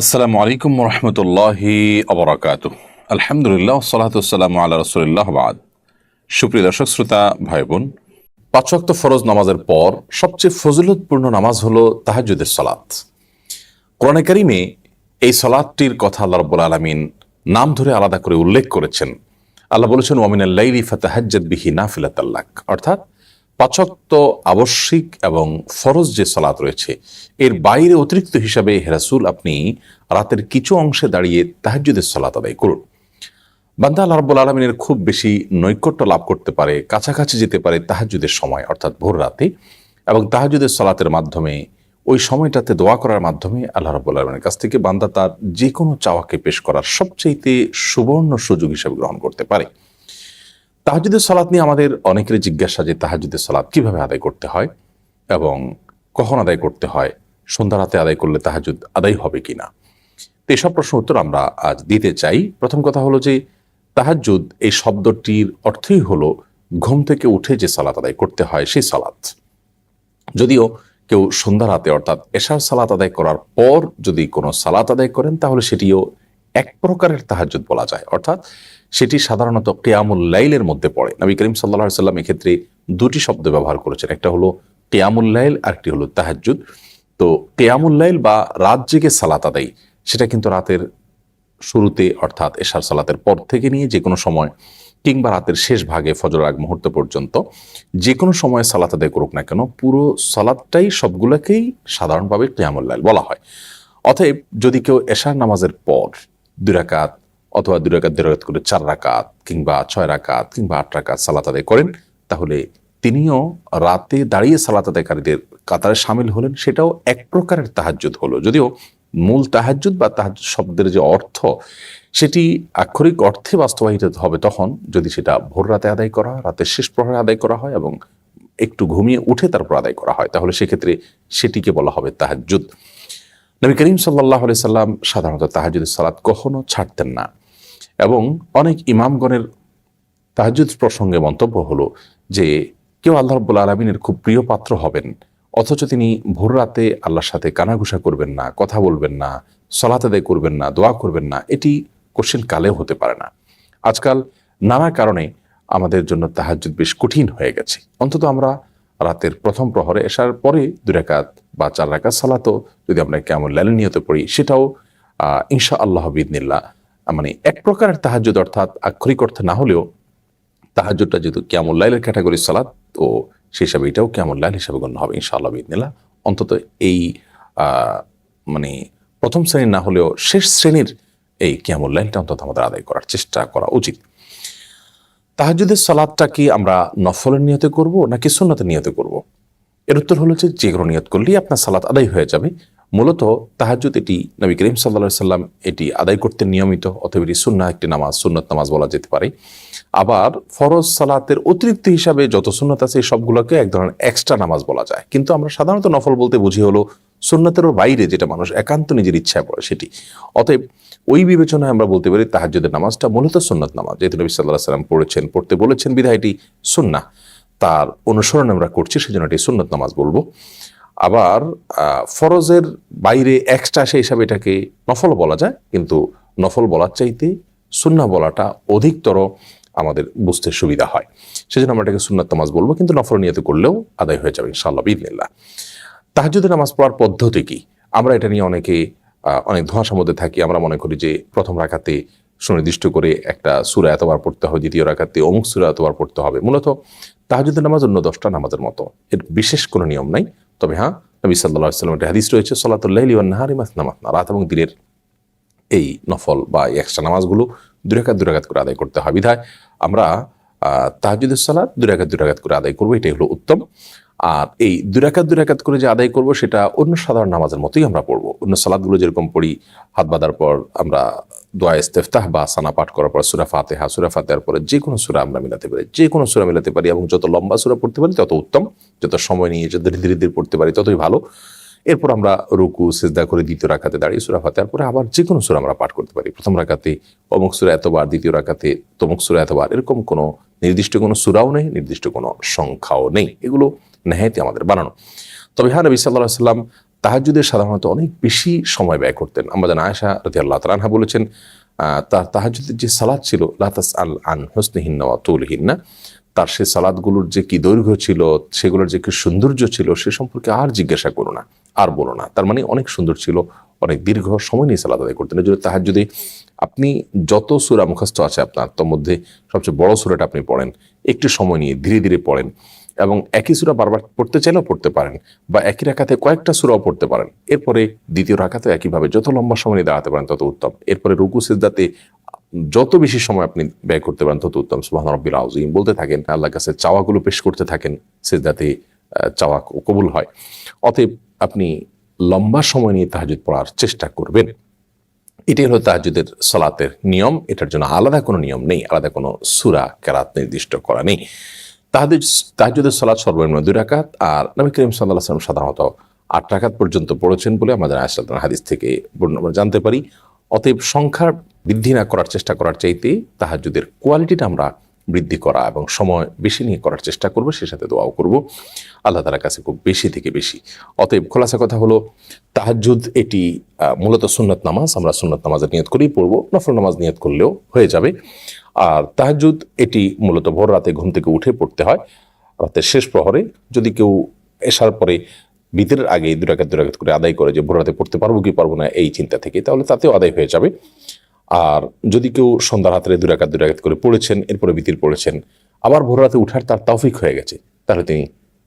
আসসালামু আলাইকুম রহমতুল্লাহি অবরাকাত আলহামদুলিল্লাহ সালাতাম আল্লাহ রসুলিল্লাহ বাদ। সুপ্রিয় দর্শক, শ্রোতা ভাই বোন পাঁচক্ত ফরজ নামাজের পর সবচেয়ে ফজিলতপূর্ণ নামাজ হলো তাহাজুদের সলাৎ কোরআনে কারিমে এই সলাৎটির কথা আল্লাহ রব্বুল আলমিন নাম ধরে আলাদা করে উল্লেখ করেছেন। আল্লাহ বলেছেন ওয়ামিন আল্লাইলি ফাতাহাজ্জাদ বিহি নাফিলাতাল্লাক অর্থাৎ পাচক্ত আবশ্যিক এবং ফরজ যে সালাত রয়েছে, এর বাইরে অতিরিক্ত হিসাবে হেরাসুল আপনি রাতের কিছু অংশে দাঁড়িয়ে তাহাজ্জুদের সালাত আদায় করুন। বান্দা আল্লাহ রাব্বুল আলমিনের খুব বেশি নৈকট্য লাভ করতে পারে, কাছাকাছি যেতে পারে তাহাজ্জুদের সময়, অর্থাৎ ভোর রাতে, এবং তাহাজুদের সালাতের মাধ্যমে, ওই সময়টাতে দোয়া করার মাধ্যমে আল্লাহ রাব্বুল আলমিনের কাছ থেকে বান্দা তার যে কোনো চাওয়াকে পেশ করার সবচাইতে সুবর্ণ সুযোগ হিসেবে গ্রহণ করতে পারে। তাহাজুদের সালাত নিয়ে আমাদের অনেকেরই জিজ্ঞাসা যে তাহাজুদের সালাত কীভাবে আদায় করতে হয় এবং কখন আদায় করতে হয়, সন্ধ্যা রাতে আদায় করলে তাহাজুদ আদায় হবে কিনা? তো এসব প্রশ্ন উত্তর আমরা আজ দিতে চাই। প্রথম কথা হলো যে তাহাজুদ এই শব্দটির অর্থই হলো ঘুম থেকে উঠে যে সালাত আদায় করতে হয় সেই সালাত। যদিও কেউ সন্ধ্যা রাতে অর্থাৎ এশার সালাত আদায় করার পর যদি কোনো সালাত আদায় করেন, তাহলে সেটিও এক প্রকারের তাহাজুদ বলা যায়। অর্থাৎ সেটি সাধারণত কেয়ামুল লাইলের মধ্যে পড়ে। নবী করিম সাল্লা সাল্লাম এক্ষেত্রে দুটি শব্দ ব্যবহার করেছেন। একটা হলো কেয়ামুল লাইল আর একটি হলো তাহাজুদ তো কেয়ামুল লাইল বা রাত জেগে সালাত আদায়, সেটা কিন্তু রাতের শুরুতে অর্থাৎ এশার সালাতের পর থেকে নিয়ে যে কোনো সময় কিংবা রাতের শেষ ভাগে ফজর আগ মুহূর্ত পর্যন্ত যে কোনো সময় সালাত আদায় করুক না কেন, পুরো সালাদটাই সবগুলোকেই সাধারণভাবে কেয়ামুল লাইল বলা হয়। অতএব যদি কেউ এশার নামাজের পর দুই রাকাত অথবা দুই রাকাত দুই করে চার রাকাত কিংবা ছয় রাকাত কিংবা আট রাকাত সালাত আদায় করেন, তাহলে তিনিও রাতে দাঁড়িয়ে সালাত আদায়কারীদের কাতারে সামিল হলেন, সেটাও এক প্রকারের তাহাজ্জুদ হলো। যদিও মূল তাহাজ্জুদ বা তাহাজ্জুদ শব্দের যে অর্থ, সেটি আক্ষরিক অর্থে বাস্তবায়িত হবে তখন যদি সেটা ভোর রাতে আদায় করা, রাতের শেষ প্রহরে আদায় করা হয় এবং একটু ঘুমিয়ে উঠে তারপর আদায় করা হয়, তাহলে সেক্ষেত্রে সেটিকে বলা হবে তাহাজ্জুদ। নবী করিম সাল্লাহ আলি সাল্লাম সাধারণত তাহাজুদের সালাত কখনো ছাড়তেন না। এবং অনেক ইমামগণের তাহাজুদ প্রসঙ্গে মন্তব্য হলো যে, কেউ আল্লাহ রব্বুল আলমিনের খুব প্রিয় পাত্র হবেন, অথচ তিনি ভোর রাতে আল্লাহর সাথে কানাঘুষা করবেন না, কথা বলবেন না, সলাত আদায় করবেন না, দোয়া করবেন না, এটি কোশ্চেন কালেও হতে পারে না। আজকাল নানা কারণে আমাদের জন্য তাহাজুদ বেশ কঠিন হয়ে গেছে। অন্তত আমরা রাতের প্রথম প্রহরে এসার পরে দুই রাকাত বা চার রাকাত সালাতও যদি আমরা কেমন লাইলে নিয়ত পড়ি, সেটাও ইনশা আল্লাহ বিদনিল্লা মানে এক প্রকারের তাহাজুদ অর্থাৎ আক্ষরিক অর্থে না হলেও তাহাজুদটা যেহেতু কেমন লাইলের ক্যাটাগরি সালাত, তো সেই হিসাবে এটাও কেমন লাইল হিসাবে গণ্য হবে ইনশা আল্লাহ বিদনিল্লা অন্তত এই মানে প্রথম শ্রেণির না হলেও শেষ শ্রেণির এই কেমন লাইলটা অন্তত আমাদের আদায় করার চেষ্টা করা উচিত। তাহাজুদের সালাদটা কি আমরা নফলের নিয়তে করব নাকি সুন্নতের নিয়তে করব। এর উত্তর হলো যে যে কোনো নিয়ত করলেই আপনার সালাত আদায় হয়ে যাবে। মূলত তাহাজুদ এটি নবী করিম সাল্লা সাল্লাম এটি আদায় করতে নিয়মিত, অথবা এটি সুন্না একটি নামাজ, সুন্নত নামাজ বলা যেতে পারে। আবার ফরজ সালাতের অতিরিক্ত হিসাবে যত সুন্নত আছে সবগুলোকে এক ধরনের এক্সট্রা নামাজ বলা যায়। কিন্তু আমরা সাধারণত নফল বলতে বুঝি হলো সুন্নতেরও বাইরে যেটা মানুষ একান্ত নিজের ইচ্ছায় পড়ে সেটি। অতএব ওই বিবেচনায় আমরা বলতে পারি তাহাজুদের নামাজটা মূলত সুন্নত নামাজ। যেহেতু নবী সাল্লাহ সাল্লাম পড়েছেন, পড়তে বলেছেন বিধায়টি সুন্না তার অনুসরণ আমরা করছি, সেজন্য এটি সুন্নত নামাজ বলব। আবার ফরজের বাইরে এক্সট্রা সেই হিসাবে এটাকে নফল বলা যায়, কিন্তু নফল বলার চাইতে সুন্না বলাটা অধিকতর আমাদের বুঝতে সুবিধা হয়। সেজন্য আমরা এটাকে সুন্নাত নামাজ বলব, কিন্তু নফল নিয়ত করলেও আদায় হয়ে যাবে ইনশাআল্লাহ বিদিল্লাহ তাহাজুদের নামাজ পড়ার পদ্ধতি কি? আমরা এটা নিয়ে অনেকে অনেক ধোঁয়াশার মধ্যে থাকি। আমরা মনে করি যে প্রথম রাখাতে সুনির্দিষ্ট করে একটা সুরা এতবার পড়তে হবে, দ্বিতীয় রাখাতে অমুক সুরা এতবার পড়তে হবে। মূলত তাহাজুদের নামাজ অন্য দশটা নামাজের মতো। এর বিশেষ কোনো নিয়ম নাই। তবে হ্যাঁ নবী সাল্লাহ সাল্লাম একটা হাদিস রয়েছে সলাতুল্লাহলি নাহারি মাসনামাসনা। রাত এবং দিনের এই নফল বা এক্সট্রা নামাজগুলো দুরাকাত দুরাকাত করে আদায় করতে হয়। বিধায় আমরা তাহাজুদের সালাদ দুরাকাত দুরাকাত করে আদায় করব। এটাই হলো উত্তম। আর এই দুরাকাত দুরাকাত করে যে আদায় করব, সেটা অন্য সাধারণ নামাজের মতোই আমরা পড়ব। অন্য সালাদগুলো যেরকম পড়ি, হাত বাঁধার পর আমরা দোয়া ইস্তেফতাহ বা সানা পাঠ করার পর সুরা ফাতেহা, সুরা ফাতেহার পরে যে কোনো সুরা আমরা মিলাতে পারি, যে কোনো সুরা মিলাতে পারি এবং যত লম্বা সুরা পড়তে পারি তত উত্তম, যত সময় নিয়ে যত ধীরে ধীরে পড়তে পারি ততই ভালো। এরপর আমরা রুকু, সেজদা করে দ্বিতীয় রাখাতে দাঁড়িয়ে সুরা ফাতেহার পরে আবার যে কোনো সুরা আমরা পাঠ করতে পারি। প্রথম রাখাতে অমুক সুরা এতবার, দ্বিতীয় রাখাতে তমুক সুরা এতবার, এরকম কোনো নির্দিষ্ট কোনো সুরাও নেই, নির্দিষ্ট কোনো সংখ্যাও নেই। এগুলো নেহাইতে আমাদের বানানো। তবে হ্যাঁ নবী সাল্লাহ সাল্লাম তাহাজুদের সাধারণত অনেক বেশি সময় ব্যয় করতেন। আমাদের আয়সা রতি আল্লাহ তালাহা বলেছেন তার তাহাজুদের যে সালাদ ছিল লাতাস আল আন হোসনেহিন্না তুলহিন্না, তার সে সালাদগুলোর যে কি দৈর্ঘ্য ছিল, সেগুলোর যে কি সৌন্দর্য ছিল, সে সম্পর্কে আর জিজ্ঞাসা করো না। আর বলো না। তার মানে অনেক সুন্দর ছিল, অনেক দীর্ঘ সময় নিয়ে সালাদ আদায় করতেন। যদি তাহার যদি আপনি যত সুরা মুখস্থ আছে আপনার, তোর মধ্যে সবচেয়ে বড় সুরাটা আপনি পড়েন, একটু সময় নিয়ে ধীরে ধীরে পড়েন এবং একই সুরা বারবার পড়তে চাইলেও পড়তে পারেন বা একই রাখাতে কয়েকটা সুরাও পড়তে পারেন। এরপরে দ্বিতীয় রাখাতে একইভাবে যত লম্বা সময় নিয়ে দাঁড়াতে পারেন, তত উত্তম। এরপরে রুকু সিদ্ধাতে যত বেশি সময় আপনি ব্যয় করতে পারেন, তত উত্তম। সুবাহ রব্বিল আউজিম বলতে থাকেন, আল্লাহর কাছে চাওয়াগুলো পেশ করতে থাকেন সিদ্ধাতে চাওয়া কবুল হয়। অতএব আপনি লম্বা সময় নিয়ে তাহাজুদ পড়ার চেষ্টা করবেন। এটাই হলো তাহাজুদের সলাতের নিয়ম। এটার জন্য আলাদা কোনো নিয়ম নেই, আলাদা কোনো সুরা, কেরাত নির্দিষ্ট করা নেই। তাহাদের তাহাজুদের সলাৎ সর্বনিম্ন দুই রাকাত আর নবী করিম সাল্লাহ সাল্লাম সাধারণত আট রাকাত পর্যন্ত পড়েছেন বলে আমাদের আয়সাল হাদিস থেকে আমরা জানতে পারি। অতএব সংখ্যার বৃদ্ধি না করার চেষ্টা করার চাইতে তাহাজুদের কোয়ালিটিটা আমরা বৃদ্ধি করা এবং সময় বেশি নিয়ে করার চেষ্টা করব সে সাথে দোয়াও করব। আল্লাহ তালার কাছে খুব বেশি থেকে বেশি। অতএব খোলাসা কথা হলো তাহাজুদ এটি মূলত সুন্নত নামাজ, আমরা সুন্নত নামাজের নিয়ত করেই পড়ব, নফল নামাজ নিয়ত করলেও হয়ে যাবে। আর তাহাজুদ এটি মূলত ভোর রাতে ঘুম থেকে উঠে পড়তে হয়, রাতের শেষ প্রহরে। যদি কেউ এসার পরে বিতের আগে দুরাকাত দুরাকাত করে আদায় করে যে ভোর রাতে পড়তে পারব কি পারব না, এই চিন্তা থেকে, তাহলে তাতেও আদায় হয়ে যাবে। আর যদি কেউ সন্ধ্যার হাতে দুরাকাত দুরাকাত করে পড়েছেন, এরপরে বিতির পড়েছেন, আবার ভোর রাতে উঠার তার তৌফিক হয়ে গেছে, তাহলে তিনি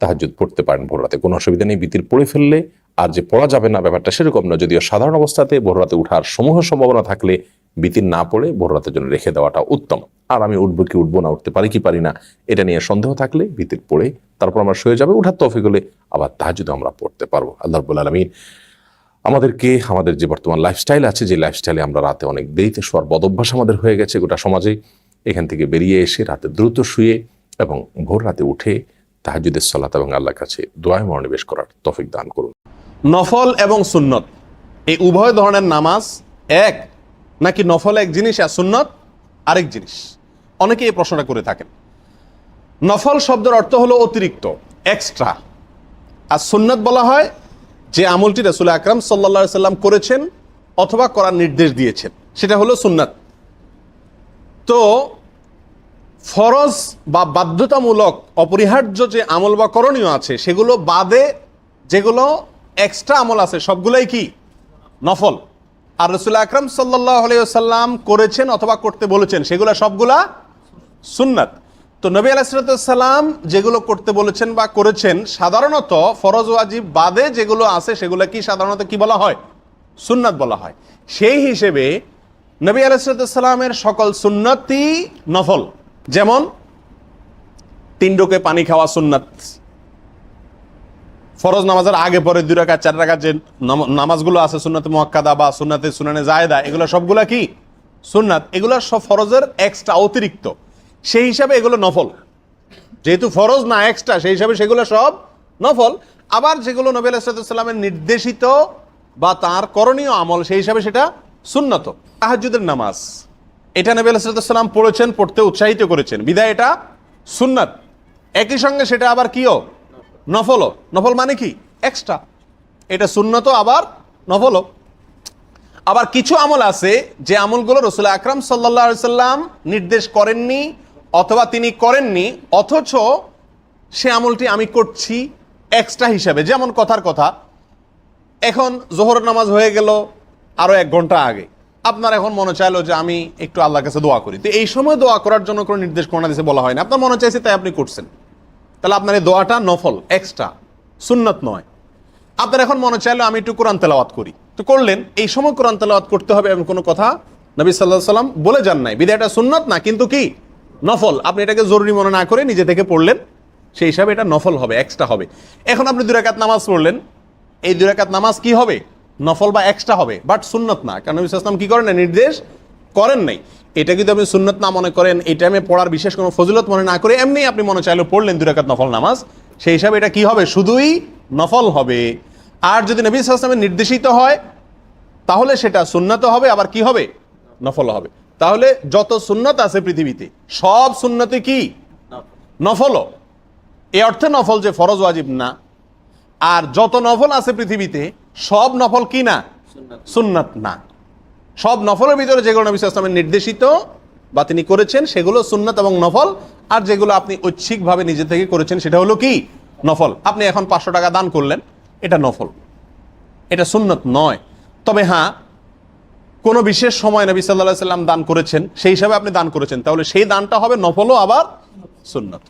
তাহাজুদ পড়তে পারেন ভোর রাতে। কোনো অসুবিধা নেই, বিতির পড়ে ফেললে আর যে পড়া যাবে না, ব্যাপারটা সেরকম না, যদিও সাধারণ অবস্থাতে ভোর রাতে উঠার সমূহ সম্ভাবনা থাকলে বিতির না পড়ে ভোর রাতের জন্য রেখে দেওয়াটা উত্তম। আর আমি উঠবো কি উঠবো না, উঠতে পারি কি পারি না, এটা নিয়ে সন্দেহ থাকলে বিতির পড়ে, তারপর আমরা শুয়ে যাবে, উঠার তৌফিক হলে আবার তাহাজুদ আমরা পড়তে পারব। আল্লাহ আলমিন আমাদেরকে, আমাদের যে বর্তমান লাইফস্টাইল আছে, যে লাইফস্টাইলে আমরা রাতে অনেক দেরিতে শোয়ার বদভ্যাস আমাদের হয়ে গেছে গোটা সমাজে এখান থেকে বেরিয়ে এসে রাতে দ্রুত শুয়ে এবং ভোর রাতে উঠে তাহাজুদের সলাত এবং আল্লাহর কাছে দোয়ায় মনোনিবেশ করার তফিক দান করুন। নফল এবং সুন্নত, এই উভয় ধরনের নামাজ এক, নাকি নফল এক জিনিস আর সুন্নত আরেক জিনিস? অনেকে এই প্রশ্নটা করে থাকেন। নফল শব্দের অর্থ হলো অতিরিক্ত এক্সট্রা আর সুন্নত বলা হয় যে আমলটি রসুল আকরাম সাল্লা সাল্লাম করেছেন অথবা করার নির্দেশ দিয়েছেন, সেটা হলো সুন্নাত। তো ফরজ বা বাধ্যতামূলক অপরিহার্য যে আমল বা করণীয় আছে, সেগুলো বাদে যেগুলো এক্সট্রা আমল আছে, সবগুলাই কি? নফল। আর রসুল আকরাম সাল্লাহ আলাইসাল্লাম করেছেন অথবা করতে বলেছেন, সেগুলো সবগুলা সুন্নাত। তো নবী আলাইসালাম যেগুলো করতে বলেছেন বা করেছেন, সাধারণত ফরজ, ওয়াজিব বাদে যেগুলো আছে সেগুলো কি সাধারণত কি বলা হয়? সুন্নাত বলা হয়। সেই হিসেবে নবী আলাইসালামের সকল সুন্নতই নফল। যেমন, তিন ডোকে পানি খাওয়া সুন্নাত। ফরজ নামাজের আগে পরে দুই রাকাত, চার রাকাত যে নামাজগুলো আছে, সুন্নাতে মুয়াক্কাদা বা সুন্নাতে সুনানে জায়দা এগুলো সবগুলা কি? সুন্নাত। এগুলো সব ফরজের এক্সট্রা অতিরিক্ত। সেই হিসাবে এগুলো নফল। যেহেতু ফরজ না এক্সট্রা সেই হিসাবে সেগুলো সব নফল। আবার যেগুলো নবী আলাইসালামের নির্দেশিত বা তার করণীয় আমল, সেই হিসাবে সেটা সুন্নত। তাহাজুদের নামাজ। এটা নবী আলাইসালাম পড়েছেন, পড়তে উৎসাহিত করেছেন। বিদায় এটা সুন্নাত। একই সঙ্গে সেটা আবার কিও নফলও। নফল মানে কি? এক্সট্রা এটা সুন্নত আবার নফলও। আবার কিছু আমল আছে, যে আমলগুলো রসুল আকরাম সাল্লা সাল্লাম নির্দেশ করেননি অথবা তিনি করেননি, অথচ সে আমলটি আমি করছি এক্সট্রা হিসাবে, যেমন কথার কথা, এখন জোহর নামাজ হয়ে গেল আরও এক ঘণ্টা আগে। আপনার এখন মনে চাইলো যে আমি একটু আল্লাহর কাছে দোয়া করি। তো এই সময় দোয়া করার জন্য কোনো নির্দেশ কোরআন দিতে বলা হয় না আপনার মনে চাইছে তাই আপনি করছেন। তাহলে আপনার এই দোয়াটা নফল এক্সট্রা সুন্নত নয়। আপনার এখন মনে চাইলো আমি একটু কোরআন তেলাওয়াত করি। তো করলেন, এই সময় কোরআন তেলাওয়াত করতে হবে এমন কোনো কথা নবী সাল্লাহ সাল্লাম বলে যান নাই। বিদায়টা সুন্নত না, কিন্তু কি? নফল। আপনি এটাকে জরুরি মনে না করে নিজে থেকে পড়লেন, সেই হিসাবে এটা নফল হবে এক্সট্রা হবে। এখন আপনি দুরাকাত নামাজ পড়লেন, এই দুরাকাত নামাজ কি হবে? নফল বা এক্সট্রা হবে বাট সুন্নত না। কারণ নবী সাল্লাম কি করেন না নির্দেশ করেন নাই। এটা যদি আপনি সুন্নত না মনে করেন, এই টাইমে পড়ার বিশেষ কোনো ফজিলত মনে না করে, এমনি আপনি মনে চাইলে পড়লেন দুরাকাত নফল নামাজ। সেই হিসাবে এটা কি হবে? শুধুই নফল হবে। আর যদি নবী সাল্লামের নির্দেশিত হয়, তাহলে সেটা সুন্নত হবে, আবার কি হবে? নফল হবে। তাহলে যত সুন্নত আছে পৃথিবীতে সব সুন্নতে কি? নফল এ অর্থে নফল যে ফরজ ওয়াজিব না। আর যত নফল আছে পৃথিবীতে সব নফল কি না? সুন্নাত। না। সব নফলের ভিতরে যেগুলো নবী ইসলামের নির্দেশিত বা তিনি করেছেন সেগুলো সুন্নাত এবং নফল। আর যেগুলো আপনি ঐচ্ছিকভাবে নিজে থেকে করেছেন সেটা হলো কি? নফল। আপনি এখন পাঁচশো টাকা দান করলেন এটা নফল। এটা সুন্নত নয়। তবে হ্যাঁ কোনো বিশেষ সময় নবী সাল্লাহ সাল্লাম দান করেছেন, সেই হিসাবে আপনি দান করেছেন। তাহলে সেই দানটা হবে নফলও আবার সুন্নত।